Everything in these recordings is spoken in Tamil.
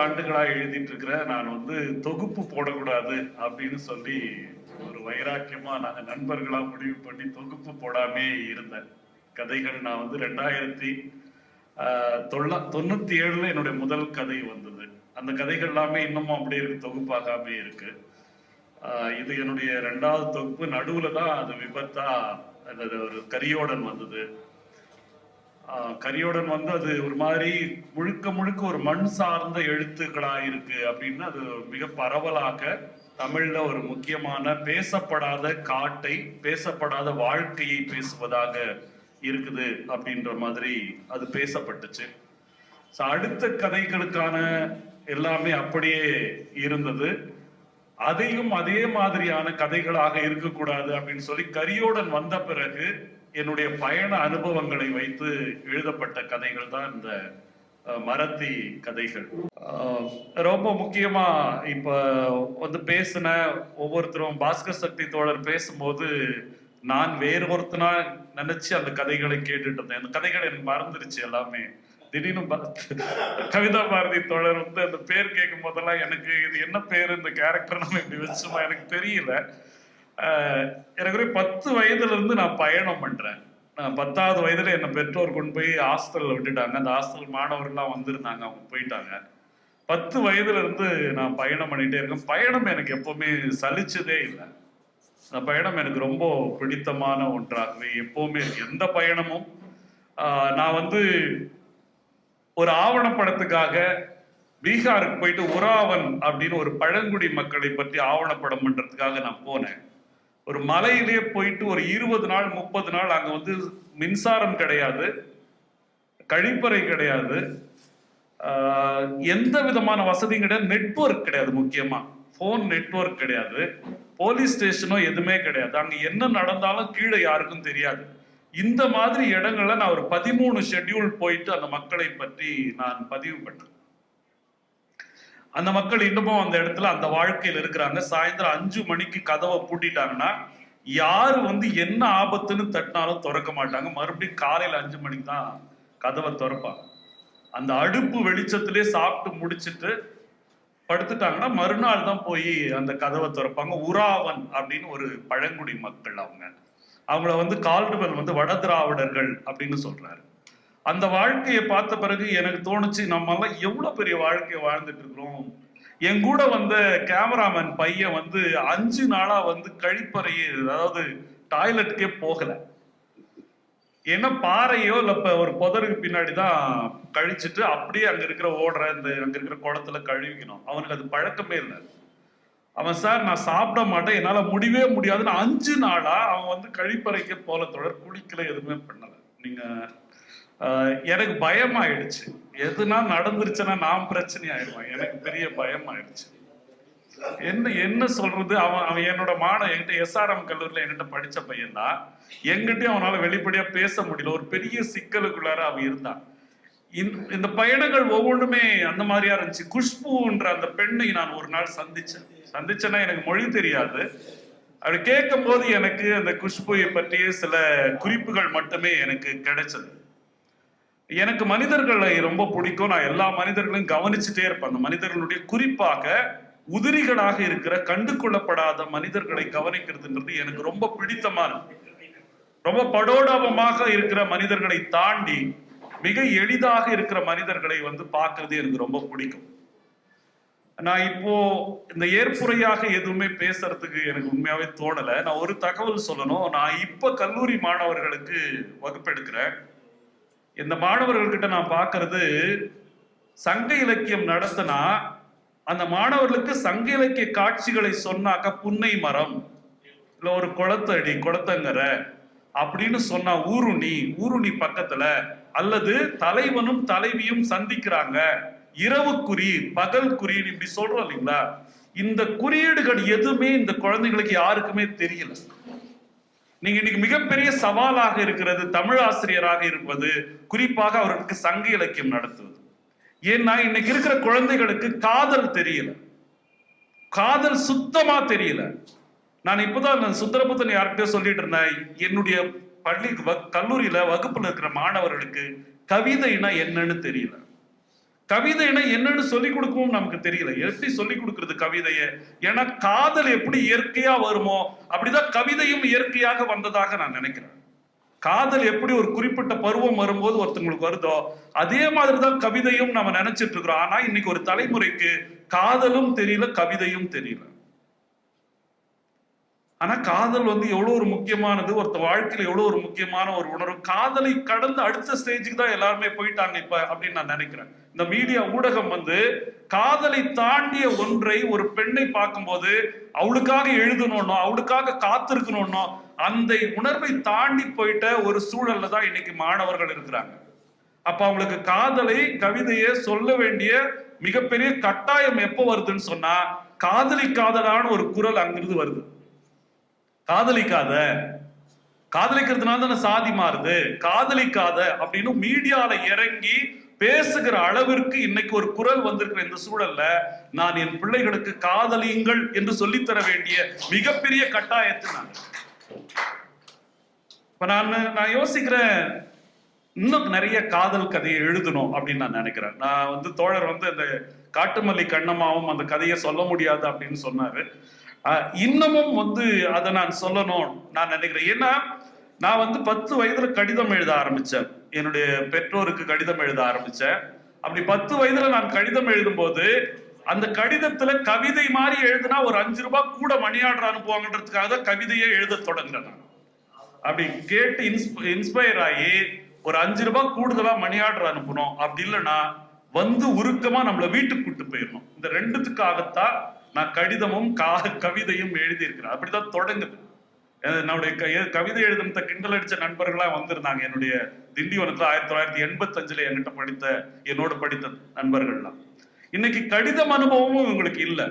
ஆண்டுகளாக ஆண்டுகளா எழுதிட்டு இருக்கிற நான் வந்து தொகுப்பு போடக்கூடாது அப்படின்னு சொல்லி ஒரு வைராக்கியமா நாங்க நண்பர்களா முடிவு பண்ணி தொகுப்பு போடாமே இருந்தேன். கதைகள் நான் வந்து ரெண்டாயிரத்தி தொள்ள தொள்ளா தொண்ணூத்தி ஏழுல என்னுடைய முதல் கதை வந்தது. அந்த கதைகள் எல்லாமே இன்னமும் அப்படியே இருக்கு தொகுப்பாகாமே இருக்கு. ஆஹ், இது என்னுடைய ரெண்டாவது தொகுப்பு. நடுவுல தான் அது விபத்தா அந்த ஒரு கரியோடன் வந்தது. கரியோடன் வந்து அது ஒரு மாதிரி முழுக்க முழுக்க ஒரு மண் சார்ந்த எழுத்துக்களா இருக்கு அப்படின்னு அது மிக பரவலாக தமிழ்ல ஒரு முக்கியமான பேசப்படாத காட்டை பேசப்படாத வாழ்க்கையை பேசுவதாக இருக்குது அப்படின்ற மாதிரி அது பேசப்பட்டுச்சு. ஸோ அடுத்த கதைகளுக்கான எல்லாமே அப்படியே இருந்தது. அதையும் அதே மாதிரியான கதைகளாக இருக்கக்கூடாது அப்படின்னு சொல்லி கரியோடன் வந்த பிறகு என்னுடைய பயண அனுபவங்களை வைத்து எழுதப்பட்ட கதைகள் தான் இந்த மரத்தி கதைகள். ரொம்ப முக்கியமா இப்ப வந்து பேசின ஒவ்வொருத்தரும் பாஸ்கர் சக்தி தோழர் பேசும்போது நான் வேறு ஒருத்தனா நினைச்சு அந்த கதைகளை கேட்டுட்டு இருந்தேன். அந்த கதைகள் எனக்கு மறந்துருச்சு எல்லாமே. திடீர்னு கவிதா பாரதி தோழர் வந்து அந்த பேர் கேட்கும் போதெல்லாம் எனக்கு இது என்ன பேர் இந்த கேரக்டர் நம்ம இப்படி வச்சுமா எனக்கு தெரியல. எனக்கு பத்து வயதுல இருந்து நான் பயணம் பண்றேன். நான் பத்தாவது வயதுல என்னை பெற்றோர் கொண்டு போய் ஹாஸ்டல்ல விட்டுட்டாங்க. அந்த ஹாஸ்டல் மாணவர்கள்லாம் வந்திருந்தாங்க. அவங்க போயிட்டாங்க. பத்து வயதுல இருந்து நான் பயணம் பண்ணிட்டே இருக்கேன். பயணம் எனக்கு எப்பவுமே சலிச்சதே இல்லை. அந்த பயணம் எனக்கு ரொம்ப பிடித்தமான ஒன்றாகவே எப்பவுமே எந்த பயணமும் நான் வந்து ஒரு ஆவணப்படத்துக்காக பீகாருக்கு போயிட்டு உராவன் அப்படின்னு ஒரு பழங்குடி மக்களை பற்றி ஆவணப்படம் பண்றதுக்காக நான் போனேன். ஒரு மலையிலேயே போயிட்டு ஒரு இருபது நாள் முப்பது நாள் அங்க வந்து மின்சாரம் கிடையாது கழிப்பறை கிடையாது. எந்த விதமான வசதியும் கிடையாது. நெட்வொர்க் கிடையாது முக்கியமா. ஃபோன் நெட்வொர்க் கிடையாது. போலீஸ் ஸ்டேஷனோ எதுவுமே கிடையாது. அங்க என்ன நடந்தாலும் கீழே யாருக்கும் தெரியாது. இந்த மாதிரி இடங்கள்ல நான் ஒரு பதிமூணு ஷெட்யூல் போயிட்டு அந்த மக்களை பற்றி நான் பதிவு பண்ணேன். அந்த மக்கள் இன்னமும் அந்த இடத்துல அந்த வாழ்க்கையில் இருக்கிறாங்க. சாயந்தரம் அஞ்சு மணிக்கு கதவை பூட்டிட்டாங்கன்னா யாரு வந்து என்ன ஆபத்துன்னு தட்டினாலும் திறக்க மாட்டாங்க. மறுபடியும் காலையில் அஞ்சு மணிக்கு தான் கதவை திறப்பாங்க. அந்த அடுப்பு வெளிச்சத்திலே சாப்பிட்டு முடிச்சிட்டு படுத்துட்டாங்கன்னா மறுநாள் தான் போய் அந்த கதவை திறப்பாங்க. உராவன் அப்படின்னு ஒரு பழங்குடி மக்கள் அவங்க. அவங்கள வந்து கால்டுவெல் வந்து வட திராவிடர்கள் அப்படின்னு சொல்றாரு. அந்த வாழ்க்கையை பார்த்த பிறகு எனக்கு தோணுச்சு நம்ம எல்லாம் எவ்வளவு பெரிய வாழ்க்கையை வாழ்ந்துட்டு இருக்கிறோம். என் கூட வந்த கேமராமேன் பையன் வந்து அஞ்சு நாளா வந்து கழிப்பறையே அதாவது டாய்லெட்டுக்கே போகல. ஏன்னா பாறையோ இல்ல இப்போ ஒரு புதருக்கு பின்னாடி தான் கழிச்சிட்டு அப்படியே அங்க இருக்கிற ஓடுற இந்த அங்க இருக்கிற குளத்துல கழுவிக்கணும். அவனுக்கு அது பழக்கமே இல்லை. அவன் சார் நான் சாப்பிட மாட்டேன். என்னால முடியவே முடியாதுன்னு அஞ்சு நாளா அவன் வந்து கழிப்பறைக்கு போல தொடர் குளிக்கல எதுவுமே பண்ணல. நீங்க எனக்கு பயம் ஆயிடுச்சு எதுனா நடந்துருச்சுன்னா நான் பிரச்சனை ஆயிடுவேன் எனக்கு பெரிய பயம் ஆயிடுச்சு என்ன என்ன சொல்றது? அவன் அவன் என்னோட மாணவன் என்கிட்ட எஸ்ஆர்எம் கல்லூரியில என்கிட்ட படிச்ச பையன் தான் என்கிட்டயும் அவனால வெளிப்படையா பேச முடியல. ஒரு பெரிய சிக்கலுக்குள்ளார அவன் இருந்தான். இந்த- இந்த பயணங்கள் ஒவ்வொன்றுமே அந்த மாதிரியா இருந்துச்சு. குஷ்புன்ற அந்த பெண்ணை நான் ஒரு நாள் சந்திச்சேன். சந்திச்சேன்னா எனக்கு மொழி தெரியாது. அப்படி கேட்கும் போது எனக்கு அந்த குஷ்புவை பற்றிய சில குறிப்புகள் மட்டுமே எனக்கு கிடைச்சது. எனக்கு மனிதர்களை ரொம்ப பிடிக்கும். நான் எல்லா மனிதர்களையும் கவனிச்சுட்டே இருப்பேன். அந்த மனிதர்களுடைய குறிப்பாக உதிரிகளாக இருக்கிற கண்டு கொள்ளப்படாத மனிதர்களை கவனிக்கிறதுன்றது எனக்கு ரொம்ப பிடித்தமானது ரொம்ப படோடாபமாக இருக்கிற மனிதர்களை தாண்டி மிக எளிதாக இருக்கிற மனிதர்களை வந்து பார்க்கறது எனக்கு ரொம்ப பிடிக்கும். நான் இப்போ இந்த ஏற்புரையாக எதுவுமே பேசுறதுக்கு எனக்கு உண்மையாவே தோணலை. நான் ஒரு தகவல் சொல்லணும். நான் இப்ப கல்லூரி மாணவர்களுக்கு வகுப்பெடுக்கிறேன். இந்த மாணவர்கள்கிட்ட நான் பார்க்கறது சங்க இலக்கியம் நடத்தினா அந்த மாணவர்களுக்கு சங்க இலக்கிய காட்சிகளை சொன்னாக்க புன்னை மரம் இல்ல ஒரு குளத்தடி குளத்தங்கரை அப்படின்னு சொன்னா ஊருணி ஊருணி பக்கத்துல அல்லது தலைவனும் தலைவியும் சந்திக்கிறாங்க. இரவு குறி பகல் குறின்னு இப்படி சொல்றோம் இல்லைங்களா? இந்த குறியீடுகள் எதுவுமே இந்த குழந்தைங்களுக்கு யாருக்குமே தெரியல. நீங்க இன்னைக்கு மிகப்பெரிய சவாலாக இருக்கிறது தமிழ் ஆசிரியராக இருப்பது குறிப்பாக அவர்களுக்கு சங்க இலக்கியம் நடத்துவது. ஏன்னா இன்னைக்கு இருக்கிற குழந்தைகளுக்கு காதல் தெரியல. காதல் சுத்தமா தெரியல. நான் இப்பதான் சுந்தரபுத்தன் யார்கிட்டயோ சொல்லிட்டு இருந்தேன் என்னுடைய பள்ளி வ- கல்லூரியில வகுப்புல இருக்கிற மாணவர்களுக்கு கவிதைனா என்னன்னு தெரியல. கவிதைனா என்னன்னு சொல்லி கொடுக்கவும் நமக்கு தெரியல. எப்படி சொல்லி கொடுக்கறது கவிதையை? ஏன்னா காதல் எப்படி இயற்கையா வருமோ அப்படிதான் கவிதையும் இயற்கையாக வந்ததாக நான் நினைக்கிறேன். காதல் எப்படி ஒரு குறிப்பிட்ட பருவம் வரும்போது ஒருத்தங்களுக்கு வருதோ அதே மாதிரி தான் கவிதையும் நம்ம நினைச்சிட்டு இருக்கிறோம். ஆனா இன்னைக்கு ஒரு தலைமுறைக்கு காதலும் தெரியல கவிதையும் தெரியல. ஆனா காதல் வந்து எவ்வளவு ஒரு முக்கியமானது ஒருத்த வாழ்க்கையில எவ்வளவு ஒரு முக்கியமான ஒரு உணர்வு. காதலை கடந்து அடுத்த ஸ்டேஜுக்கு தான் எல்லாருமே போயிட்டாங்க இப்ப அப்படின்னு நான் நினைக்கிறேன். இந்த மீடியா ஊடகம் வந்து காதலை தாண்டிய ஒன்றை ஒரு பெண்ணை பார்க்கும்போது அவளுக்காக எழுதணும்னோ அவளுக்காக காத்திருக்கணும்னோ அந்த உணர்வை தாண்டி போயிட்ட ஒரு சூழல்ல தான் இன்னைக்கு மாணவர்கள் இருக்கிறாங்க. அப்ப அவங்களுக்கு காதலை கவிதையை சொல்ல வேண்டிய மிகப்பெரிய கட்டாயம் எப்போ வருதுன்னு சொன்னா காதலிக்காதடான ஒரு குரல் அங்கிருந்து வருது. காதலிக்காத. காதலிக்கிறதுனால தானே சாதி மாறுது. காதலிக்காத அப்படின்னு மீடியால இறங்கி பேசுகிற அளவிற்கு இன்னைக்கு ஒரு குரல் வந்திருக்கிற இந்த சூழல்ல நான் என் பிள்ளைகளுக்கு காதலியுங்கள் என்று சொல்லித்தர வேண்டிய மிகப்பெரிய கட்டாயத்தை நான். இப்ப நான் நான் யோசிக்கிறேன் இன்னும் நிறைய காதல் கதையை எழுதணும் அப்படின்னு நான் நினைக்கிறேன். நான் வந்து தோழர் வந்து அந்த காட்டுமல்லி கண்ணம்மாவும் அந்த கதையை சொல்ல முடியாது அப்படின்னு சொன்னாரு. இன்னமும் வந்து அதை நான் சொல்லணும் நான் நினைக்கிறேன். ஏன்னா நான் வந்து பத்து வயதுல கடிதம் எழுத ஆரம்பிச்சேன். என்னுடைய பெற்றோருக்கு கடிதம் எழுத ஆரம்பிச்சேன். அப்படி பத்து வயதுல நான் கடிதம் எழுதும்போது அந்த கடிதத்துல கவிதை மாதிரி எழுதுனா ஒரு அஞ்சு ரூபாய் கூட மணி ஆர்டர் அனுப்புவாங்கன்றதுக்காக தான் கவிதையே எழுத தொடங்குறேன் நான். அப்படி கேட்டு இன்ஸ்பயர் ஆகி ஒரு அஞ்சு ரூபாய் கூடுதலா மணி ஆர்டர் அனுப்பணும் அப்படி இல்லைன்னா வந்து உருக்கமா நம்மளை வீட்டுக்கு கூட்டு போயிடணும். இந்த ரெண்டுத்துக்காகத்தான் நான் கடிதமும் கா கவிதையும் எழுதியிருக்கிறேன். அப்படிதான் தொடங்குது. என்னுடைய க- கவிதை எழுதுனத கிண்டல் அடிச்ச நண்பர்களா வந்திருந்தாங்க. என்னுடைய திண்டிவனத்துல ஆயிரத்தி தொள்ளாயிரத்தி எண்பத்தஞ்சுல என்கிட்ட படித்த என்னோடு படித்த நண்பர்கள்லாம். இன்னைக்கு கடிதம் அனுபவமும் இவங்களுக்கு இல்ல.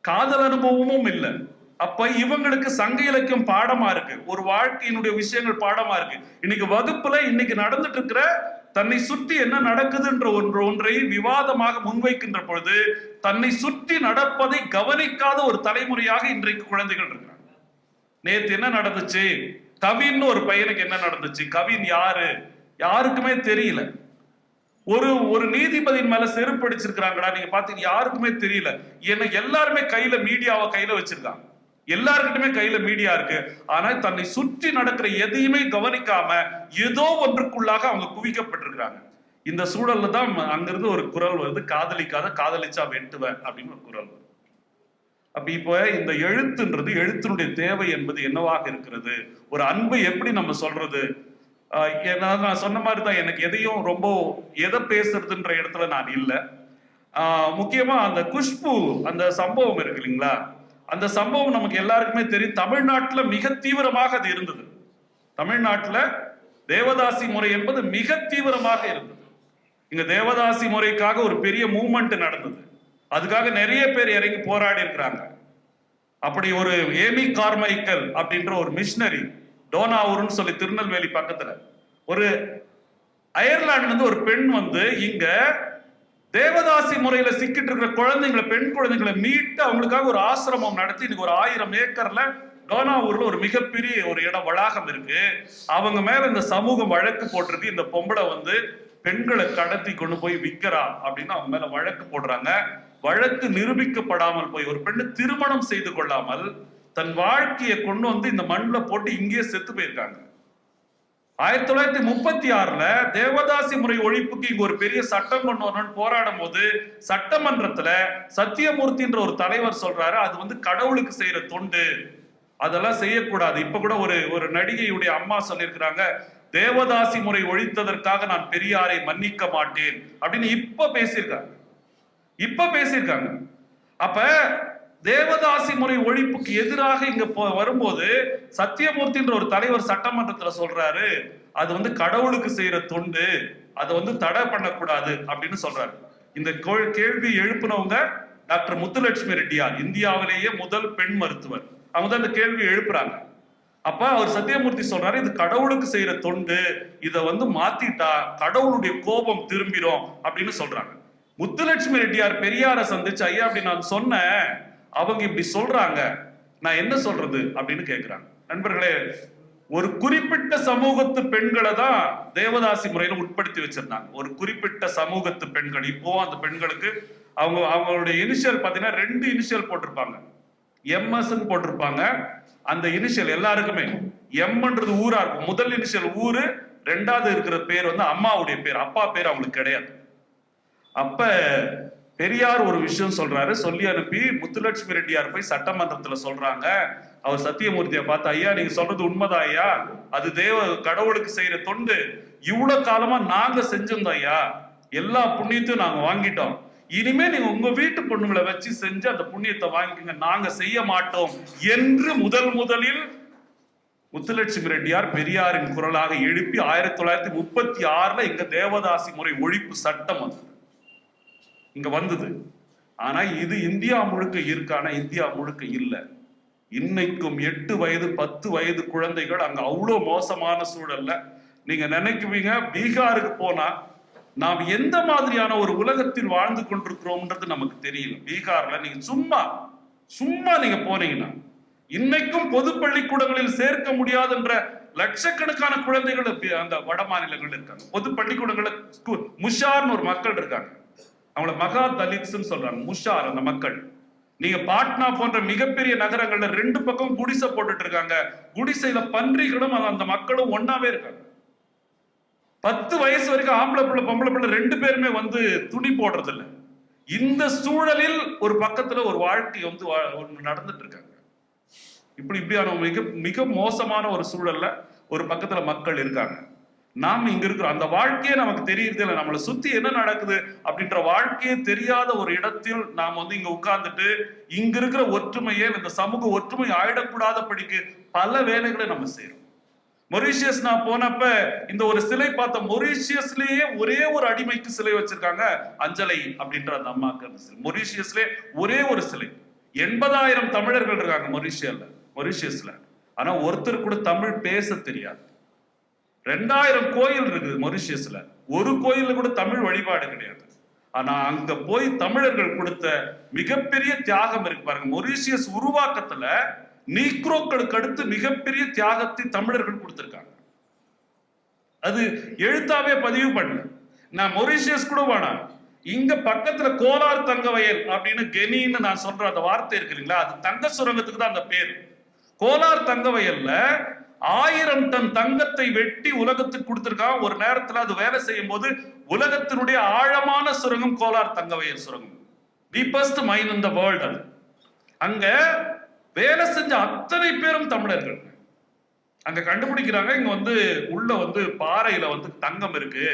காதல் அனுபவமும் இல்லை. அப்ப இவங்களுக்கு சங்க இலக்கியம் பாடமா இருக்கு. ஒரு வாழ்க்கையினுடைய விஷயங்கள் பாடமா இருக்கு. இன்னைக்கு வகுப்புல இன்னைக்கு நடந்துட்டு இருக்கிற தன்னை சுற்றி என்ன நடக்குதுன்ற ஒன்று ஒன்றை விவாதமாக முன்வைக்கின்ற பொழுது தன்னை சுற்றி நடப்பதை கவனிக்காத ஒரு தலைமுறையாக இன்றைக்கு குழந்தைகள் இருக்கிறாங்க. நேத்து என்ன நடந்துச்சு? கவின்னு ஒரு பையனுக்கு என்ன நடந்துச்சு? கவின் யாரு? யாருக்குமே தெரியல. ஒரு ஒரு நீதிபதியின் மேல செருப்படிச்சிருக்கிறாங்கடா நீங்க பாத்தீங்க யாருக்குமே தெரியல. ஏன்னா எல்லாருமே கையில மீடியாவை கையில வச்சிருக்காங்க. எல்லாருக்கிட்டுமே கையில மீடியா இருக்கு. ஆனா தன்னை சுற்றி நடக்கிற எதையுமே கவனிக்காம ஏதோ ஒன்றுக்குள்ளாக அவங்க குவிக்கப்பட்டிருக்கிறாங்க. இந்த சூழல்ல தான் அங்கிருந்து ஒரு குரல் வருது காதலிக்காத காதலிச்சா வெட்டுவேன் அப்படின்னு ஒரு குரல் வருது. அப்ப இப்ப இந்த எழுத்துன்றது எழுத்தினுடைய தேவை என்பது என்னவாக இருக்கிறது? ஒரு அன்பு எப்படி நம்ம சொல்றது? ஆஹ் நான் சொன்ன மாதிரி தான் எனக்கு எதையும் ரொம்ப எதை பேசுறதுன்ற இடத்துல நான் இல்லை. முக்கியமா அந்த குஷ்பு அந்த சம்பவம் இருக்கு இல்லைங்களா? அந்த சம்பவம் நமக்கு எல்லாருக்குமே தெரியும். தமிழ்நாட்டில் மிக தீவிரமாக அது இருந்தது. தமிழ்நாட்டில் தேவதாசி முறை என்பது மிக தீவிரமாக இருந்தது. இங்க தேவதாசி முறைக்காக ஒரு பெரிய மூமெண்ட் நடந்தது. அதுக்காக நிறைய பேர் இறங்கி போராடி இருக்கிறாங்க. அப்படி ஒரு ஏமி கார்மைக்கல் அப்படின்ற ஒரு மிஷினரி டோனாவூர்னு சொல்லி திருநெல்வேலி பக்கத்துல ஒரு அயர்லாந்துல இருந்து ஒரு பெண் வந்து இங்க தேவதாசி முறையில சிக்கிட்டு இருக்கிற குழந்தைங்களை பெண் குழந்தைங்களை மீட்டு அவங்களுக்காக ஒரு ஆசிரமம் நடத்தி இன்னைக்கு ஒரு ஆயிரம் ஏக்கர்ல டோனாவூர்ல ஒரு மிகப்பெரிய ஒரு இடம் வளாகம் இருக்கு. அவங்க மேல இந்த சமூகம் வழக்கு போட்டிருக்கு. இந்த பொம்பளை வந்து பெண்களை கடத்தி கொண்டு போய் விற்கிறா அப்படின்னு அவங்க மேல வழக்கு போடுறாங்க. வழக்கு நிரூபிக்கப்படாமல் போய் ஒரு பெண்ணு திருமணம் செய்து கொள்ளாமல் தன் வாழ்க்கையை கொண்டு வந்து இந்த மண்ணில் போட்டு இங்கேயே செத்து போயிருக்காங்க. ஆயிரத்தி தொள்ளாயிரத்தி முப்பத்தி ஆறுல தேவதாசி முறை ஒழிப்புக்கு இங்க ஒரு பெரிய சட்டம் கொண்டு வரணும்னு போராடும் போது சட்டமன்றத்துல சத்தியமூர்த்தின்ற ஒரு தலைவர் சொல்றாரு அது வந்து கடவுளுக்கு செய்யற தொண்டு. அதெல்லாம் செய்யக்கூடாது. இப்ப கூட ஒரு ஒரு நடிகையுடைய அம்மா சொல்லியிருக்கிறாங்க தேவதாசி முறை ஒழித்ததற்காக நான் பெரியாரை மன்னிக்க மாட்டேன். அப்படின்னு இப்ப பேசியிருக்காங்க. இப்ப பேசியிருக்காங்க. அப்ப தேவதாசி முறை ஒழிப்புக்கு எதிராக இங்க வரும்போது சத்தியமூர்த்தின்ற ஒரு தலைவர் சட்டமன்றத்துல சொல்றாரு அது வந்து கடவுளுக்கு செய்யற தொண்டு அதை வந்து தடை பண்ணக்கூடாது அப்படின்னு சொல்றாரு. இந்த கேள்வி எழுப்புனவங்க டாக்டர் முத்துலட்சுமி ரெட்டியார் இந்தியாவிலேயே முதல் பெண் மருத்துவர். அவங்க தான் இந்த கேள்வி எழுப்புறாங்க. அப்ப அவர் சத்தியமூர்த்தி சொல்றாரு இது கடவுளுக்கு செய்யற தொண்டு இதை வந்து மாத்திட்டா கடவுளுடைய கோபம் திரும்பிடும் அப்படின்னு சொல்றாங்க. முத்துலட்சுமி ரெட்டியார் பெரியார சந்திச்சு ஐயா அப்படி நான் சொன்னேன் அவங்க இப்படி சொல்றாங்க நான் என்ன சொல்றது அப்படின்னு கேட்கிறாங்க நண்பர்களே ஒரு குறிப்பிட்ட சமூகத்து பெண்களை தான் தேவதாசி முறையில உட்படுத்தி வச்சிருந்தாங்க. ஒரு குறிப்பிட்ட சமூகத்து பெண்கள் இப்போ அந்த பெண்களுக்கு அவங்க அவங்களுடைய இனிஷியல் பாத்தீங்கன்னா ரெண்டு இனிஷியல் போட்டிருப்பாங்க. எம்எஸ் போட்டிருப்பாங்க. அந்த இனிஷியல் எல்லாருக்குமே எம்ன்றது ஊரா இருக்கும். முதல் இனிஷியல் ஊரு ரெண்டாவது இருக்கிற பேர் வந்து அம்மாவுடைய பேர். அப்பா பேர் அவங்களுக்கு கிடையாது. அப்ப பெரியார் ஒரு விஷயம் சொல்றாரு. சொல்லி அனுப்பி முத்துலட்சுமி ரெட்டியார் போய் சட்டமன்றத்துல சொல்றாங்க. அவர் சத்தியமூர்த்தியை பார்த்து ஐயா நீங்க சொல்றது உண்மைதான் ஐயா. அது தேவ கடவுளுக்கு செய்யற தொண்டு. இவ்வளவு காலமா நாங்க செஞ்சிருந்தோம் ஐயா. எல்லா புண்ணியத்தையும் நாங்க வாங்கிட்டோம். இனிமே நீங்க உங்க வீட்டு பொண்ணுங்களை வச்சு செஞ்சு அந்த புண்ணியத்தை வாங்கிக்கங்க. நாங்க செய்ய மாட்டோம் என்று முதல் முதலில் முத்துலட்சுமி ரெட்டியார் பெரியாரின் குரலாக எழுப்பி ஆயிரத்தி தொள்ளாயிரத்தி முப்பத்தி ஆறுல இங்க தேவதாசி முறை ஒழிப்பு சட்டம் வந்தது. இங்க வந்தது. ஆனா இது இந்தியா முழுக்க இருக்கான இந்தியா முழுக்க இல்ல. இன்னைக்கும் எட்டு வயது பத்து வயது குழந்தைகள் அங்க அவ்வளோ மோசமான சூழல்ல. நீங்க நினைக்குவீங்க பீகாருக்கு போனா நாம் எந்த மாதிரியான ஒரு உலகத்தில் வாழ்ந்து கொண்டிருக்கிறோம்ன்றது நமக்கு தெரியல. பீகார்ல நீங்க சும்மா சும்மா நீங்க போனீங்கன்னா இன்னைக்கும் பொது பள்ளிக்கூடங்களில் சேர்க்க முடியாதுன்ற லட்சக்கணக்கான குழந்தைகள் அந்த வட மாநிலங்கள் இருக்காங்க. பொது பள்ளிக்கூடங்களில் முஷார்னு ஒரு மக்கள் இருக்காங்க. அவங்கள மகா தலித்ஸ்னு சொல்றாங்க முஷார் அந்த மக்கள். நீங்க பாட்னா போன்ற மிகப்பெரிய நகரங்கள்ல ரெண்டு பக்கம் குடிசை போட்டுட்டு இருக்காங்க குடிசையில பன்றிகளும் அந்த- மக்களும் ஒன்னாவே இருக்காங்க. பத்து வயசு வரைக்கும் ஆம்பளை பிள்ளை பொம்பளை பிள்ளை ரெண்டு பேருமே வந்து துணி போடுறது இல்லை இந்த சூழலில் ஒரு பக்கத்துல ஒரு வாழ்க்கை வந்து வா- நடந்துட்டு இருக்காங்க இப்படி இப்படியான மிக மிக மோசமான ஒரு சூழல்ல ஒரு பக்கத்துல மக்கள் இருக்காங்க. நாம இங்க இருக்கிறோம் அந்த வாழ்க்கையே நமக்கு தெரியுது இல்லை. நம்மளை சுத்தி என்ன நடக்குது அப்படின்ற வாழ்க்கையே தெரியாத ஒரு இடத்தில் நாம் வந்து இங்க உட்கார்ந்துட்டு இங்க இருக்கிற ஒற்றுமையே இந்த சமூக ஒற்றுமை ஆயிடக்கூடாதபடிக்கு பல வேலைகளை நம்ம செய்யறோம் மொரீஷியஸ் நான் போனப்ப இந்த ஒரு சிலை பார்த்த மொரீஷியஸ்லயே ஒரே ஒரு அடிமைக்கு சிலை வச்சிருக்காங்க அஞ்சலை அப்படின்ற அந்த அம்மாக்கு அந்த சிலை. மொரீஷியஸ்ல ஒரே ஒரு சிலை. எண்பதாயிரம் தமிழர்கள் இருக்காங்க மொரீஷியல்ல மொரீஷியஸ்ல. ஆனா ஒருத்தர் கூட தமிழ் பேச தெரியாது. ரெண்டாயிரம் கோயில் இருக்குது மொரிஷியஸ்ல. ஒரு கோயில்ல கூட தமிழ் வழிபாடு கிடையாது. ஆனா அங்க போய் தமிழர்கள் கொடுத்த மிகப்பெரிய தியாகம் இருக்கு பாருங்க. மொரிஷியஸ் உருவாக்கத்துல நீக்ரோக்களுக்கு அடுத்து மிகப்பெரிய தியாகத்தை தமிழர்கள் கொடுத்திருக்காங்க. அது எழுத்தாவே பதிவு பண்ணல. நான் மொரீஷியஸ் கூட வேணாம் இங்க பக்கத்துல கோலார் தங்க வயல் அப்படின்னு கெனின்னு நான் சொல்ற அந்த வார்த்தை இருக்கு இல்லைங்களா? அது தங்க சுரங்கத்துக்கு தான் அந்த பேர். கோலார் தங்க வயல்ல ஆயிரம் டன் தங்கத்தை வெட்டி உலகத்துக்கு கொடுத்துருக்கான். ஒரு நேரத்துல அது வேலை செய்யும் போது உலகத்தினுடைய ஆழமான சுரங்கம் கோலார் தங்கவயல் சுரங்கம். Deepest mine in the world அது. அங்க வேலை செஞ்ச அத்தனை பேரும் தமிழர்கள். அங்க கண்டுபிடிக்கிறாங்க இங்க வந்து உள்ள வந்து பாறையில வந்து தங்கம் இருக்கு.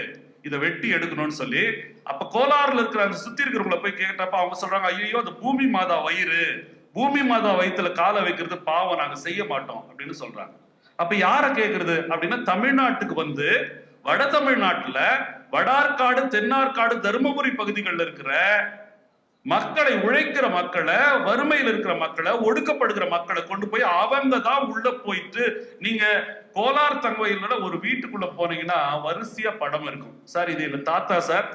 இதை வெட்டி எடுக்கணும்னு சொல்லி. அப்ப கோலாறுல இருக்கிற அந்த சுத்தி இருக்கிறவங்கள போய் கேட்டப்ப அவங்க சொல்றாங்க ஐயோ அது பூமி மாதா வயிறு. பூமி மாதா வயிற்றுல காலை வைக்கிறது பாவம் நாங்க செய்ய மாட்டோம் அப்படின்னு சொல்றாங்க. அப்ப யார கேக்குறது? அப்படின்னா தமிழ்நாட்டுக்கு வந்து வட தமிழ்நாட்டுல வடார்காடு தென்னார்காடு தருமபுரி பகுதிகளில் இருக்கிற மக்களை உழைக்கிற மக்களை வறுமையில் இருக்கிற மக்களை ஒடுக்கப்படுகிற மக்களை கொண்டு போய் அவங்க தான் உள்ள போயிட்டு நீங்க கோலார் தங்கவயல்ல ஒரு வீட்டுக்குள்ள போனீங்கன்னா வரிசையா படம் இருக்கும். சார் இது எங்க தாத்தா சார்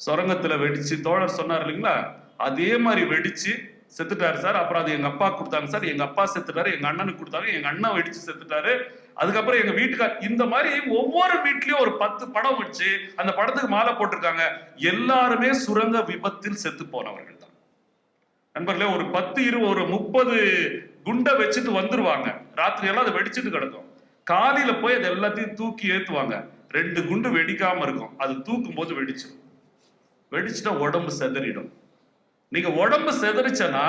சுரங்கத்துல வெடிச்சு தோழர் சொன்னார் இல்லைங்களா? அதே மாதிரி வெடிச்சு செத்துட்டாரு சார். அப்புறம் அது எங்க அப்பா கொடுத்தாங்க சார். எங்க அப்பா செத்துட்டாரு. எங்க அண்ணனுக்கு கொடுத்தாங்க. எங்க அண்ணன் வெடிச்சு செத்துட்டாரு. அதுக்கப்புறம் எங்க வீட்டுக்கார் இந்த மாதிரி ஒவ்வொரு வீட்லயும் ஒரு பத்து படம் வச்சு அந்த படத்துக்கு மாலை போட்டிருக்காங்க. எல்லாருமே சுரங்க விபத்தில் செத்து போனவர்கள் தான். நண்பர்களே ஒரு பத்து இரு ஒரு முப்பது குண்டை வச்சுட்டு வந்துருவாங்க. ராத்திரி எல்லாம் அதை வெடிச்சிட்டு கிடக்கும். காலையில போய் அது எல்லாத்தையும் தூக்கி ஏத்துவாங்க. ரெண்டு குண்டு வெடிக்காம இருக்கும். அது தூக்கும் போது வெடிச்சிடும் வெடிச்சுட்டா உடம்பு செதறிடும். நீங்க உடம்பு செதறிச்சனா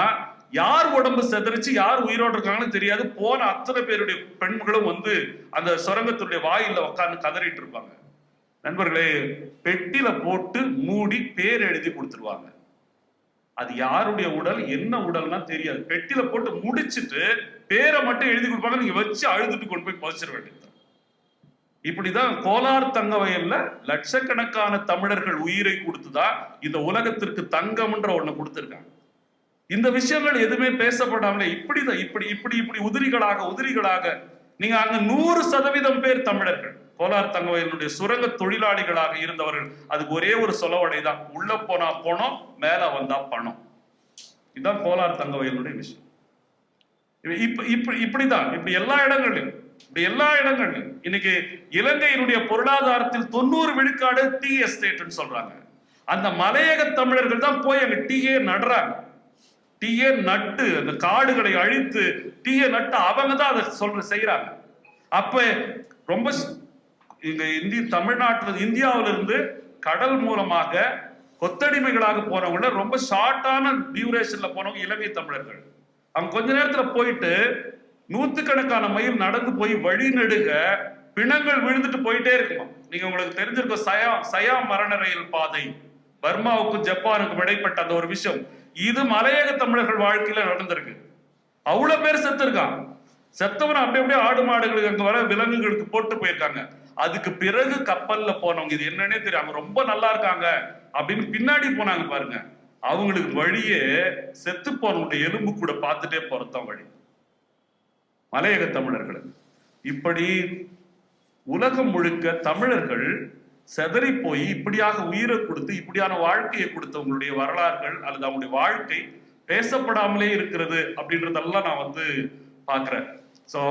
யார் உடம்பு செதறிச்சு யார் உயிரோடு இருக்காங்கன்னு தெரியாது. போன அத்தனை பேருடைய பெண்களும் வந்து அந்த சுரங்கத்துடைய வாயில உட்காந்து கதறிட்டு இருப்பாங்க. நண்பர்களே பெட்டில போட்டு மூடி பேர் எழுதி கொடுத்துருவாங்க. அது யாருடைய உடல் என்ன உடல்னா தெரியாது. பெட்டில போட்டு முடிச்சிட்டு பேரை மட்டும் எழுதி கொடுப்பாங்க நீங்க வச்சு அழுதுட்டு கொண்டு போய் பதிச்சிட வேண்டியது. இப்படிதான் கோலார் தங்க வயல்ல லட்சக்கணக்கான தமிழர்கள் உயிரை கொடுத்துதான் இந்த உலகத்திற்கு தங்கம்ன்ற ஒண்ணு கொடுத்துருக்காங்க. இந்த விஷயங்கள் எதுவுமே பேசப்படாமலே இப்படிதான் இப்படி இப்படி இப்படி உதிரிகளாக உதிரிகளாக நீங்க அங்க நூறு சதவீதம் பேர் தமிழர்கள். கோலார் தங்க வயலுடைய சுரங்க தொழிலாளிகளாக இருந்தவர்கள். அதுக்கு ஒரே ஒரு சொலவடை தான் உள்ள போனா பணம் மேல வந்தா பணம். இதுதான் கோலார் தங்க வயலுடைய விஷயம். இப்ப இப்ப இப்படி இப்படிதான். இப்படி எல்லா இடங்களிலும் இப்படி எல்லா இடங்கள்லையும் இன்னைக்கு இலங்கையினுடைய பொருளாதாரத்தில் தொண்ணூறு விழுக்காடு டீ எஸ்டேட்னு சொல்றாங்க. அந்த மலையக தமிழர்கள் தான் போய் அங்க டீயே நடுறாங்க. டீயே நட்டு அந்த காடுகளை அழித்து டீயை நட்டு அவங்க தான் அதை சொல்ற செய்யறாங்க அப்ப ரொம்ப இந்த இந்திய தமிழ்நாட்டில் இந்தியாவில இருந்து கடல் மூலமாக கொத்தடிமைகளாக போனவங்கள ரொம்ப ஷார்ட்டான டியூரேஷன்ல போனவங்க இலங்கை தமிழர்கள். அவங்க கொஞ்ச நேரத்துல போயிட்டு நூத்துக்கணக்கான மைல் நடந்து போய் வழி நெடுக பிணங்கள் விழுந்துட்டு போயிட்டே இருக்குமா? நீங்க உங்களுக்கு தெரிஞ்சிருக்க சயா சயா மரண ரயில் பாதை. பர்மாவுக்கும் ஜப்பானுக்கும் இடைப்பட்ட அந்த ஒரு விஷயம். இது மலையக தமிழர்கள் வாழ்க்கையில நடந்திருக்கு. அவ்வளவு பேர் செத்துருக்கான் செத்தவன் அப்படி அப்படியே ஆடு மாடுகளுக்கு அங்க வர விலங்குகளுக்கு போட்டு போயிருக்காங்க. அதுக்கு பிறகு கப்பல்ல போனவங்க இது என்னன்னே தெரியும் அவங்க ரொம்ப நல்லா இருக்காங்க அப்படின்னு பின்னாடி போனாங்க பாருங்க. அவங்களுக்கு வழியே செத்து போனவங்க எலும்பு கூட பார்த்துட்டே போறதான் வழி. மலையக தமிழர்கள். இப்படி உலகம் முழுக்க தமிழர்கள் செதறி போய் இப்படியாக உயிரை கொடுத்து இப்படியான வாழ்க்கையை கொடுத்தவங்களுடைய வரலாறுகள் அல்லது அவங்களுடைய வாழ்க்கை பேசப்படாமலே இருக்கிறது அப்படின்றதெல்லாம் நான் வந்து பார்க்கிறேன். ஸோ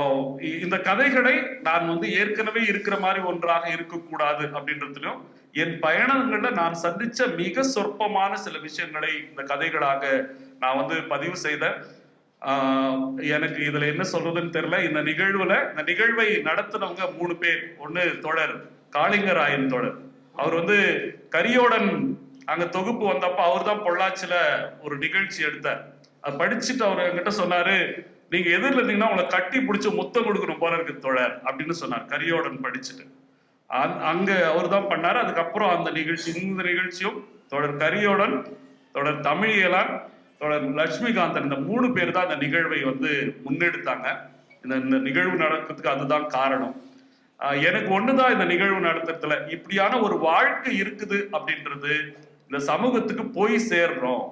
இந்த கதைகளை நான் வந்து ஏற்கனவே இருக்கிற மாதிரி ஒன்றாக இருக்கக்கூடாது அப்படின்றதுலையும் என் பயணங்கள்ல நான் சந்திச்ச மிக சொற்பமான சில விஷயங்களை இந்த கதைகளாக நான் வந்து பதிவு செய்தேன். எனக்கு இதுல என்ன சொல்றதுன்னு தெரியல. இந்த நிகழ்வுல இந்த நிகழ்வை நடத்தினவங்க மூணு பேர். ஒண்ணு தொடர் காளிங்கராயன் தொடர் அவர் வந்து கரியோடன் அங்க தொகுப்பு வந்தப்ப அவர் தான் பொள்ளாச்சியில ஒரு நிகழ்ச்சி எடுத்தார். அதை படிச்சுட்டு அவர் என்கிட்ட சொன்னாரு நீங்க எதிரில் இருந்தீங்கன்னா உங்களை கட்டி பிடிச்சி முத்தம் கொடுக்கணும் போல இருக்கு தோழர் அப்படின்னு சொன்னார் கரியோடன் படிச்சுட்டு. அங்க- அவர் தான் பண்ணாரு. அதுக்கப்புறம் அந்த நிகழ்ச்சி இந்த நிகழ்ச்சியும் தொடர் கரியோடன் தொடர் தமிழியலான் லட்சுமிகாந்தன் இந்த மூணு பேர் தான் இந்த நிகழ்வை வந்து முன்னெடுத்தாங்க. இந்த இந்த நிகழ்வு நடக்கிறதுக்கு அதுதான் காரணம். எனக்கு ஒண்ணுதான் இந்த நிகழ்வு நடத்துறதுல. இப்படியான ஒரு வாழ்க்கை இருக்குது அப்படின்றது இந்த சமூகத்துக்கு போய் சேர்றோம்.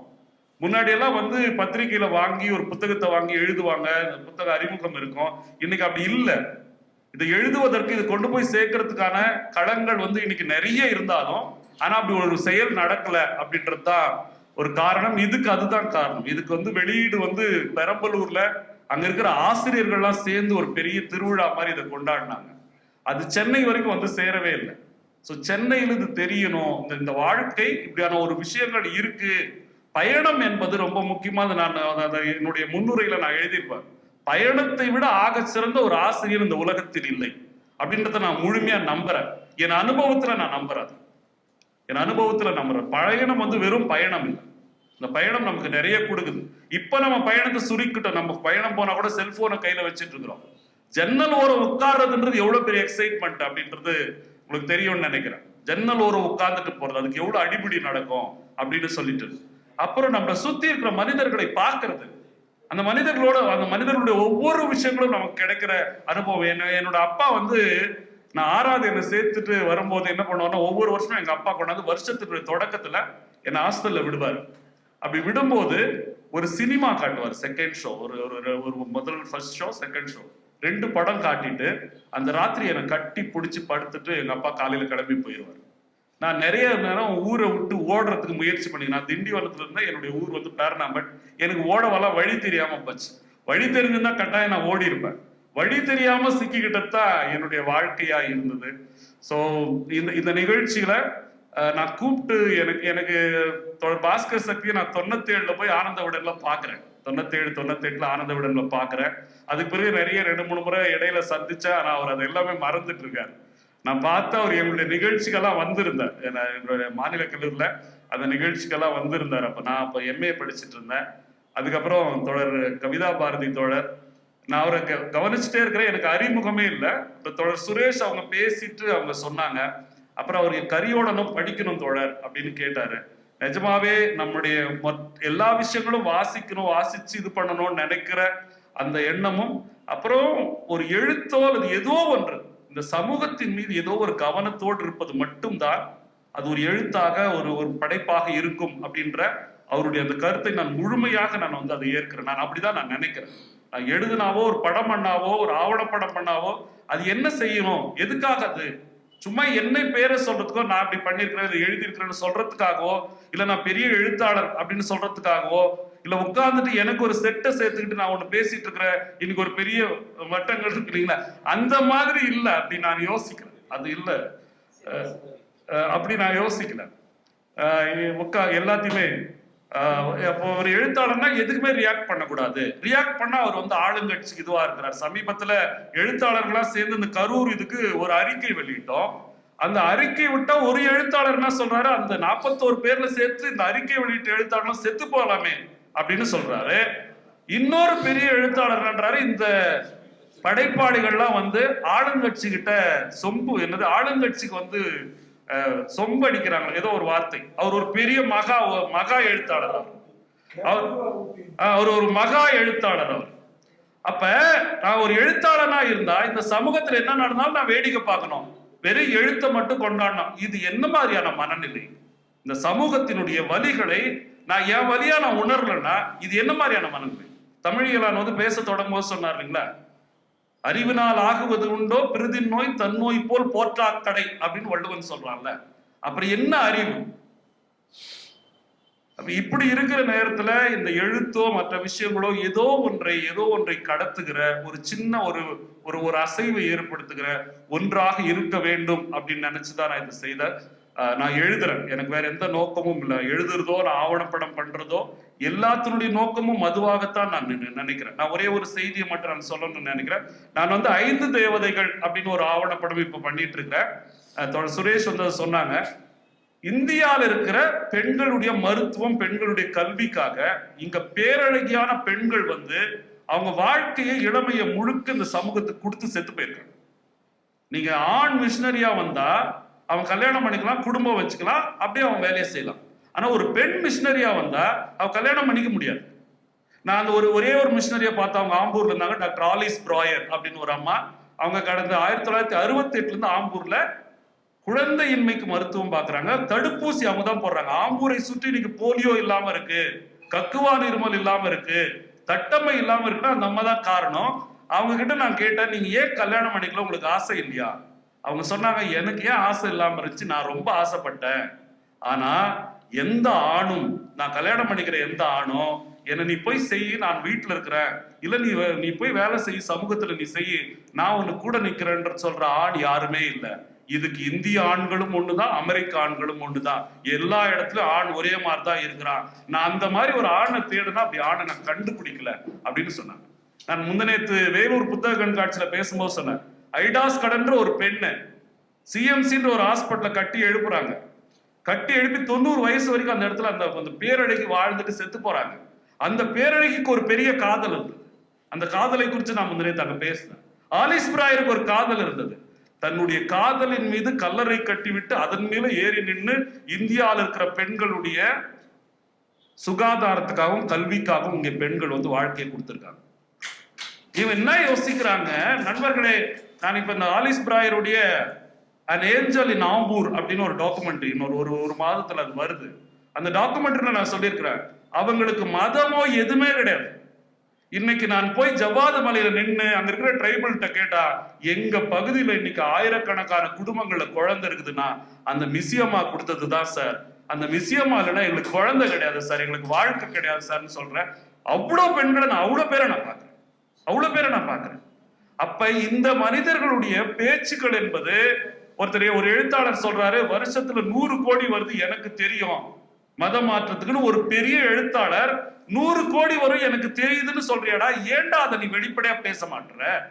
முன்னாடி எல்லாம் வந்து பத்திரிகையில வாங்கி ஒரு புத்தகத்தை வாங்கி எழுதுவாங்க. புத்தக அறிமுகம் இருக்கும். இன்னைக்கு அப்படி இல்லை. இதை எழுதுவதற்கு இது கொண்டு போய் சேர்க்கறதுக்கான களங்கள் வந்து இன்னைக்கு நிறைய இருந்தாலும் ஆனா அப்படி ஒரு செயல் நடக்கல அப்படின்றது தான் ஒரு காரணம் இதுக்கு அதுதான் காரணம். இதுக்கு வந்து வெளியீடு வந்து பெரம்பலூர்ல அங்க இருக்கிற ஆசிரியர்கள்லாம் சேர்ந்து ஒரு பெரிய திருவிழா மாதிரி இதை கொண்டாடினாங்க. அது சென்னை வரைக்கும் வந்து சேரவே இல்லை. ஸோ சென்னையில இது தெரியணும். இந்த இந்த வாழ்க்கை இப்படியான ஒரு விஷயங்கள் இருக்கு. பயணம் என்பது ரொம்ப முக்கியமாக நான் அதை என்னுடைய முன்னுரையில நான் எழுதியிருப்பேன். பயணத்தை விட ஆக சிறந்த ஒரு ஆசிரியர் இந்த உலகத்தில் இல்லை. அப்படின்றத நான் முழுமையா நம்புறேன். என் அனுபவத்துல நான் நம்புறேன். அது. என் அனுபவத்துல நம்புறேன். பயணம் வந்து வெறும் பயணம் இல்லை. இந்த பயணம் நமக்கு நிறைய கொடுக்குது. இப்ப நம்ம பயணத்தை சுருக்கிட்டோம். நம்ம பயணம் போனா கூட செல்போனை கையில வச்சுட்டு இருக்கிறோம். ஜன்னல் ஓரம் உட்கார்றதுன்றது எவ்வளவு பெரிய எக்ஸைட்மெண்ட் அப்படின்றது உங்களுக்கு தெரியும்னு நினைக்கிறேன். ஜன்னல் ஓரம் உட்கார்ந்துட்டு போறது அதுக்கு எவ்வளவு அடிபிடி நடக்கும் அப்படின்னு சொல்லிட்டு அப்புறம் நம்மளை சுத்தி இருக்கிற மனிதர்களை பார்க்கறது. அந்த மனிதர்களோட அந்த மனிதர்களுடைய ஒவ்வொரு விஷயங்களும் நமக்கு கிடைக்கிற அனுபவம். என்ன என்னோட அப்பா வந்து நான் ஆறாவது என்னை சேர்த்துட்டு வரும்போது என்ன பண்ணுவோம்னா ஒவ்வொரு வருஷமும் எங்க அப்பா கொண்டாந்து வருஷத்துக்கு தொடக்கத்துல என்னை ஹாஸ்டல்ல விடுவார். அப்படி விடும்போது ஒரு சினிமா காட்டுவார் செகண்ட் ஷோ ஒரு ஒரு ஒரு- முதல் ஃபர்ஸ்ட் ஷோ செகண்ட் ஷோ ரெண்டு படம் காட்டிட்டு அந்த ராத்திரி என்னை கட்டி பிடிச்சி படுத்துட்டு எங்க அப்பா காலையில கிளம்பி போயிடுவார் நான் நிறைய நேரம் ஊரை விட்டு ஓடுறதுக்கு முயற்சி பண்ணி நான் திண்டிவனத்துல இருந்தா என்னுடைய ஊர் வந்து பேரணாம்பட். எனக்கு ஓட வழி தெரியாம போச்சு. வழி தெரிஞ்சிருந்தா கட்டாயம் நான் ஓடி இருப்பேன் வழி தெரியாம சிக்கிக்கிட்டதான் என்னுடைய வாழ்க்கையா இருந்தது. ஸோ இந்த இந்த நிகழ்ச்சியில நான் கூப்பிட்டு எனக்கு எனக்கு பாஸ்கர் சக்தியை நான் தொண்ணூத்தி ஏழுல போய் ஆனந்த உடன்ல பாக்குறேன். தொண்ணூத்தேழு தொண்ணூத்தெட்டுல ஆனந்த விடன்ல பாக்குறேன். அதுக்கு பிறகு நிறைய ரெண்டு மூணு முறை இடையில சந்திச்சா ஆனா அவர் அது எல்லாமே மறந்துட்டு இருக்காரு. நான் பார்த்தா அவர் எங்களுடைய நிகழ்ச்சிக்கெல்லாம் வந்திருந்தார். என்னுடைய மாநில கல்லூரியில அந்த நிகழ்ச்சிக்கெல்லாம் வந்திருந்தார். அப்ப நான் அப்ப எம்ஏ படிச்சுட்டு இருந்தேன். அதுக்கப்புறம் தொடர் கவிதா பாரதி தோழர். நான் அவரை க- கவனிச்சுட்டே இருக்கிறேன். எனக்கு அறிமுகமே இல்லை. இப்ப தொடர் சுரேஷ் அவங்க பேசிட்டு அவங்க சொன்னாங்க. அப்புறம் அவருக்கு கரியோடனும் படிக்கணும் தோழர் அப்படின்னு கேட்டாரு. நிஜமாவே நம்முடைய மொத்- எல்லா விஷயங்களும் வாசிக்கணும் வாசிச்சு இது பண்ணணும்னு நினைக்கிற அந்த எண்ணமும் அப்புறம் ஒரு எழுத்தோ அல்லது ஏதோ ஒன்று இந்த சமூகத்தின் மீது ஏதோ ஒரு கவனத்தோடு இருப்பது மட்டும்தான் அது ஒரு எழுத்தாக ஒரு ஒரு படைப்பாக இருக்கும் அப்படின்ற அவருடைய அந்த கருத்தை நான் முழுமையாக நான் வந்து அதை ஏற்கிறேன். நான் அப்படிதான் நான் நினைக்கிறேன். நான் எழுதுனாவோ ஒரு படம் பண்ணாவோ ஒரு ஆவணப்படம் பண்ணாவோ அது என்ன செய்யணும்? எதுக்காக அது? சும்மா என்னை பேரை சொல்றதுக்கோ நான் அப்படி பண்ணியிருக்கிறேன் இதை எழுதியிருக்கிறேன்னு சொல்றதுக்காகவோ இல்ல நான் பெரிய எழுத்தாளர் அப்படின்னு சொல்றதுக்காகவோ இல்ல உட்கார்ந்துட்டு எனக்கு ஒரு செட்டை சேர்த்துக்கிட்டு நான் ஒண்ணு பேசிட்டு இருக்கிறேன் இன்னைக்கு ஒரு பெரிய வட்டங்கள் இருக்கு இல்லைங்களா? அந்த மாதிரி இல்ல அப்படி நான் யோசிக்கிறேன் அது இல்ல. அப்படி நான் யோசிக்கல. உட்கா எல்லாத்தையுமே இப்போ ஒரு எழுத்தாளர்னா எதுக்குமே ரியாக்ட் பண்ணக்கூடாது. ரியாக்ட் பண்ணா அவர் வந்து ஆளுங்கட்சிக்கு இதுவா இருக்கிறார். சமீபத்துல எழுத்தாளர்களா சேர்ந்து இந்த கரூர் இதுக்கு ஒரு அறிக்கை வெளியிட்டோம். அந்த அறிக்கை விட்டா ஒரு எழுத்தாளர் என்ன சொல்றாரு? அந்த நாற்பத்தோரு பேர்ல சேர்த்து இந்த அறிக்கை வெளியிட்ட எழுத்தாளர்லாம் செத்து போகலாமே அப்படின்னு சொல்றாரு. இன்னொரு பெரிய எழுத்தாளர் என்றாரு இந்த படைப்பாளிகள்லாம் வந்து ஆளுங்கட்சி கிட்ட சொம்பு என்னது? ஆளுங்கட்சிக்கு வந்து சொம்படிக்கிறாங்க. ஏதோ ஒரு வார்த்தை. அவர் ஒரு பெரிய மகா மகா எழுத்தாளர் அவர். அவர் அவர் ஒரு மகா எழுத்தாளர் அவர். அப்ப நான் ஒரு எழுத்தாளனா இருந்தா இந்த சமூகத்துல என்ன நடந்தாலும் நான் வேடிக்கை பார்க்கணும். வெறும் எழுத்தை மட்டும் கொண்டாடணும். இது என்ன மாதிரியான மனநிலை? இந்த சமூகத்தினுடைய வலிகளை நான் என் வழியா நான் உணர்லன்னா இது என்ன மாதிரியான மனநிலை? தமிழியலான் வந்து பேச தொடங்கும் போது சொன்னார் இல்லைங்களா? அறிவினால் ஆகுவது உண்டோ பிரிதின் நோய் தன் நோய் போல் போற்றாக்கடை அப்படின்னு வள்ளுவன் சொல்றான்ல. அப்புறம் என்ன அறிவு? அப்ப இப்படி இருக்கிற நேரத்துல இந்த எழுத்தோ மற்ற விஷயங்களோ ஏதோ ஒன்றை ஏதோ ஒன்றை கடத்துகிற ஒரு சின்ன ஒரு ஒரு ஒரு அசைவை ஏற்படுத்துகிற ஒன்றாக இருக்க வேண்டும் அப்படின்னு நினைச்சுதான் நான் இதை செய்த ஆஹ் நான் எழுதுறேன். எனக்கு வேற எந்த நோக்கமும் இல்லை. எழுதுறதோ நான் ஆவணப்படம் பண்றதோ எல்லாத்தினுடைய நோக்கமும் மதுவாகத்தான் நான் நினைக்கிறேன். நான் ஒரே ஒரு செய்தியை மட்டும் நான் சொல்லணும்னு நினைக்கிறேன். நான் வந்து ஐந்து தேவதைகள் அப்படின்னு ஒரு ஆவணப்படம் இப்ப பண்ணிட்டு இருக்கிறேன் சுரேஷ் வந்து சொன்னாங்க. இந்தியாவில் இருக்கிற பெண்களுடைய மருத்துவம் பெண்களுடைய கல்விக்காக இங்க பேரழகியான பெண்கள் வந்து அவங்க வாழ்க்கையை இளமையை முழுக்க இந்த சமூகத்துக்கு கொடுத்து செத்து போயிருக்காங்க. நீங்க ஆண் மிஷினரியா வந்தா அவன் கல்யாணம் பண்ணிக்கலாம் குடும்பம் வச்சுக்கலாம் அப்படியே அவன் வேலையை செய்யலாம். ஆனால் ஒரு பெண் மிஷினரியா வந்தா அவ கல்யாணம் பண்ணிக்க முடியாது. நான் அந்த ஒரு ஒரே ஒரு மிஷினரியை பார்த்தா அவங்க ஆம்பூர்ல இருந்தாங்க டாக்டர் ஆலிஸ் ப்ராயர் அப்படின்னு ஒரு அம்மா. அவங்க கடந்த ஆயிரத்தி தொள்ளாயிரத்தி அறுபத்தி எட்டுல இருந்து ஆம்பூர்ல குழந்தையின்மைக்கு மருத்துவம் பார்க்குறாங்க தடுப்பூசி அவங்க தான் போடுறாங்க. ஆம்பூரை சுற்றி இன்னைக்கு போலியோ இல்லாம இருக்கு கக்குவா இருமல் இல்லாம இருக்கு தட்டம்மை இல்லாம இருக்குன்னா அந்த அம்மா தான் காரணம். அவங்க கிட்ட நான் கேட்டேன் நீங்க ஏன் கல்யாணம் பண்ணிக்கல? உங்களுக்கு ஆசை இல்லையா? அவங்க சொன்னாங்க எனக்கு ஏன் ஆசை இல்லாம இருந்துச்சு? நான் ரொம்ப ஆசைப்பட்டேன். ஆனா எந்த ஆணும் நான் கல்யாணம் பண்ணிக்கிற எந்த ஆணும் என்ன நீ போய் செய் நான் வீட்டுல இருக்கிறேன். இல்ல நீ வே- நீ போய் வேலை செய் சமூகத்துல நீ செய் நான் உனக்கு கூட நிக்கிறேன்ற சொல்ற ஆண் யாருமே இல்லை. இதுக்கு இந்திய ஆண்களும் ஒண்ணுதான் அமெரிக்க ஆண்களும் ஒண்ணுதான். எல்லா இடத்துலயும் ஆண் ஒரே மாதிரி தான் இருக்கிறான். நான் அந்த மாதிரி ஒரு ஆணை தேடுனா அப்படி ஆணை நான் கண்டுபிடிக்கல அப்படின்னு சொன்னாங்க. நான் முந்தநேத்து வேலூர் புத்தக கண்காட்சியில பேசும்போது சொன்னேன். ஐடாஸ் கடன்ற ஒரு பெண்ணு சிஎம்சின்ற ஒரு ஹாஸ்பிட்டல கட்டி எழுப்புறாங்க. கட்டி எழுப்பி தொண்ணூறு வயசு வரைக்கும் அந்த இடத்துல அந்த அந்த பேரழகி வாழ்ந்துட்டு செத்து போறாங்க. அந்த பேரழகிக்கு ஒரு பெரிய காதல் இருந்தது. அந்த காதலை குறித்து நான் முன்னரே தாங்க பேசினேன். ஆலிஸ் பிராயருக்கு ஒரு காதல் இருந்தது. தன்னுடைய காதலின் மீது கல்லறை கட்டிவிட்டு அதன் மேல ஏறி நின்று இந்தியாவில் இருக்கிற பெண்களுடைய சுகாதாரத்துக்காகவும் கல்விக்காகவும் இங்க பெண்கள் வந்து வாழ்க்கையை கொடுத்துருக்காங்க. இவன் என்ன யோசிக்கிறாங்க? நண்பர்களே நான் இப்ப இந்த ஆலிஸ் பிராயருடைய அன் ஏஞ்சல் இன் ஆம்பூர் அப்படின்னு ஒரு டாக்குமெண்ட்ரி இன்னொரு ஒரு ஒரு மாதத்துல அது வருது. அந்த டாக்குமெண்ட்ரியில நான் சொல்லியிருக்கிறேன். அவங்களுக்கு மதமோ எதுவுமே கிடையாது. இன்னைக்கு நான் போய் ஜவாத மலையில நின்று அங்க இருக்கிற ட்ரைபல்கிட்ட கேட்டா எங்க பகுதியில இன்னைக்கு ஆயிரக்கணக்கான குடும்பங்கள்ல குழந்தை இருக்குதுன்னா அந்த மிசியம்மா கொடுத்தது தான் சார். அந்த மிசியம்மா இல்லைன்னா எங்களுக்கு குழந்தை கிடையாது சார். எங்களுக்கு வாழ்க்கை கிடையாது சார்னு சொல்றேன். அவ்வளவு பெண்களை நான் அவ்வளவு பேரை நான் பார்க்குறேன். அவ்வளவு பேரை நான் பார்க்குறேன். அப்ப இந்த மனிதர்களுடைய பேச்சுக்கள் என்பது ஒருத்தர் ஒரு எழுத்தாளர் சொல்றாரு வருஷத்துல நூறு கோடி வருது எனக்கு தெரியும். மத மாற்றத்துக்குன்னு ஒரு பெரிய எழுத்தாளர் நூறு கோடி வரும் எனக்கு தெரியுதுன்னு சொல்றியாடா? ஏன்டா அதை நீ வெளிப்படையா பேச மாட்ற?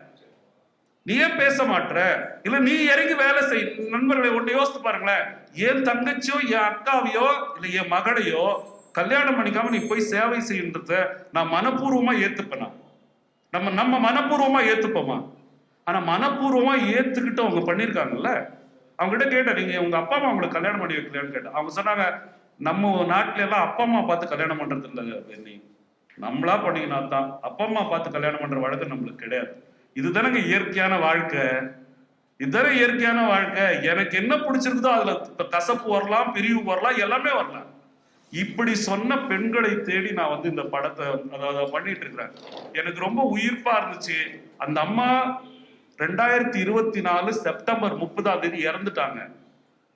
நீ ஏன் பேச மாட்டுற இல்ல நீ இறங்கி வேலை செய். நண்பர்களை ஒன்று யோசித்து பாருங்களேன். என் தங்கச்சியோ என் அக்காவையோ இல்ல என் மகளையோ கல்யாணம் பண்ணிக்காம நீ போய் சேவை செய்யுன்றத நான் மனப்பூர்வமா ஏத்துப்பேனா? நம்ம நம்ம மனப்பூர்வமா ஏத்துப்போமா? ஆனா மனப்பூர்வமா ஏத்துக்கிட்டு அவங்க பண்ணிருக்காங்கல்ல? அவங்ககிட்ட கேட்டேன் நீங்க உங்க அப்பா அம்மா உங்களுக்கு கல்யாணம் பண்ணி வைக்கலையான்னு கேட்டேன். அவங்க சொன்னாங்க நம்ம நாட்டுல எல்லாம் அப்பா அம்மா பார்த்து கல்யாணம் பண்றது இல்ல பெண்ணி. நம்மளா பண்ணீங்கன்னா தான் அப்பா அம்மா பார்த்து கல்யாணம் பண்ற வழக்கம் நம்மளுக்கு கிடையாது. இதுதானங்க இயற்கையான வாழ்க்கை. இதுதானே இயற்கையான வாழ்க்கை. எனக்கு என்ன பிடிச்சிருக்குதோ அதுல இப்ப கசப்பு வரலாம் பிரிவு வரலாம் எல்லாமே வரலாம். இப்படி சொன்ன பெண்களை தேடி நான் வந்து இந்த படத்தை அதாவது பண்ணிட்டு இருக்கிறேன். எனக்கு ரொம்ப உயிர்ப்பா இருந்துச்சு. அந்த அம்மா ரெண்டாயிரத்தி இருபத்தி நாலு செப்டம்பர் முப்பதாம் தேதி இறந்துட்டாங்க.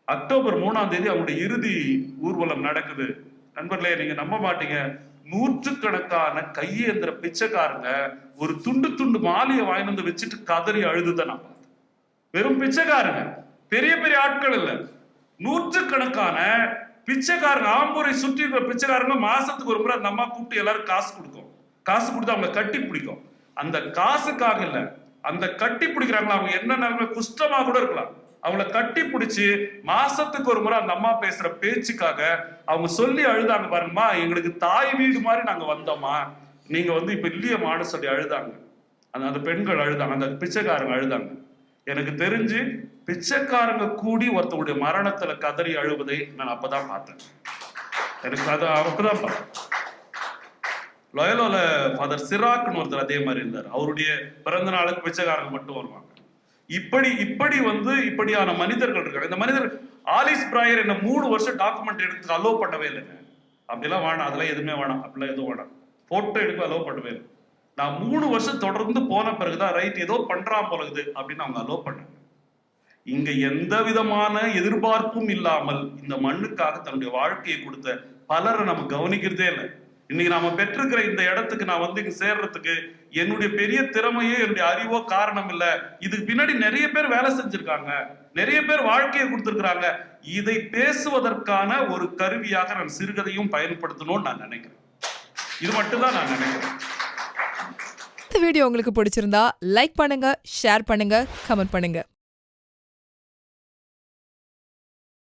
அக்டோபர் மூணாம் தேதி அவங்களுடைய இறுதி ஊர்வலம் நடக்குது. நண்பர்களே நீங்க நம்ப மாட்டீங்க. நூற்றுக்கணக்கான கையேந்திர பிச்சைக்காரங்க ஒரு துண்டு துண்டு மாலையை வாங்கிட்டு வந்து வச்சுட்டு கதறி அழுதுதான் நான் பார்த்தேன். வெறும் பிச்சைக்காரங்க. பெரிய பெரிய ஆட்கள் இல்ல. நூற்றுக்கணக்கான பிச்சைக்காரங்க ஆம்பூரை சுற்றி இருக்கிற பிச்சைக்காரங்க மாசத்துக்கு ஒரு முறை அந்த அம்மா கூப்பிட்டு எல்லாரும் காசு கொடுக்கும். காசு கொடுத்து அவங்களை கட்டி பிடிக்கும். அந்த காசுக்காக இல்லை. அந்த கட்டி பிடிக்கிறாங்களா? அவங்க என்ன நிலைமை? குஷ்டமா கூட இருக்கலாம். அவங்கள கட்டி பிடிச்சி மாசத்துக்கு ஒரு முறை அந்த அம்மா பேசுற பேச்சுக்காக அவங்க சொல்லி அழுதாங்க பாருங்கம்மா எங்களுக்கு தாய் வீடு மாதிரி நாங்க வந்தோம்மா. நீங்க வந்து இப்ப இல்லையம்மான்னு சொல்லி அழுதாங்க. அந்த அந்த பெண்கள் அழுதாங்க அந்த பிச்சைக்காரங்க அழுதாங்க. எனக்கு தெரிஞ்சு பிச்சைக்காரங்க கூடி ஒருத்தருடைய மரணத்துல கதறி அழுவதை நான் அப்பதான் பார்த்தேன். எனக்கு அது அப்பதான் பார்த்தேன் லொயலோல ஃபாதர் சிராக்னு ஒருத்தர் அதே மாதிரி இருந்தார். அவருடைய பிறந்த நாளுக்கு பிச்சைக்காரங்க மட்டும் வருவாங்க. இப்படி இப்படி வந்து இப்படியான மனிதர்கள் இருக்காங்க. இந்த மனிதர் ஆலிஸ் பிராயர் என்ன மூணு வருஷம் டாக்குமெண்ட் எடுத்து அலோவ் பண்ணவே இல்லைங்க. அப்படிலாம் வேணாம். அதெல்லாம் எதுவுமே வேணாம். அப்படிலாம் எதுவும் வேணாம். போட்டோ எடுக்க அலோவ் பண்ணவே இல்லை. நான் மூணு வருஷம் தொடர்ந்து போன பிறகுதான் ரைட் ஏதோ பண்றான் போலகுது அப்படின்னு அவங்க அலோவ் பண்ணாங்க. இங்க எந்த விதமான எதிர்பார்ப்பும் இல்லாமல் இந்த மண்ணுக்காக தன்னுடைய வாழ்க்கையை கொடுத்த பலரை நம்ம கவனிக்கிறதே இல்லை. இன்னைக்கு நாம பெற்றிருக்கிற இந்த இடத்துக்கு நான் வந்து இங்க சேர்றதுக்கு என்னுடைய பெரிய திறமையோ என்னுடைய அறிவோ காரணம் இல்ல. இதுக்கு பின்னாடி நிறைய பேர் வேலை செஞ்சிருக்காங்க. நிறைய பேர் வாழ்க்கையை கொடுத்துருக்குறாங்க. இதை பேசுவதற்கான ஒரு கருவியாக நான் சிறுகதையும் பயன்படுத்தணும்னு நான் நினைக்கிறேன். இது மட்டும்தான் நான் நினைக்கிறேன். இந்த வீடியோ உங்களுக்கு பிடிச்சிருந்தா லைக் பண்ணுங்க ஷேர் பண்ணுங்க கமெண்ட் பண்ணுங்க.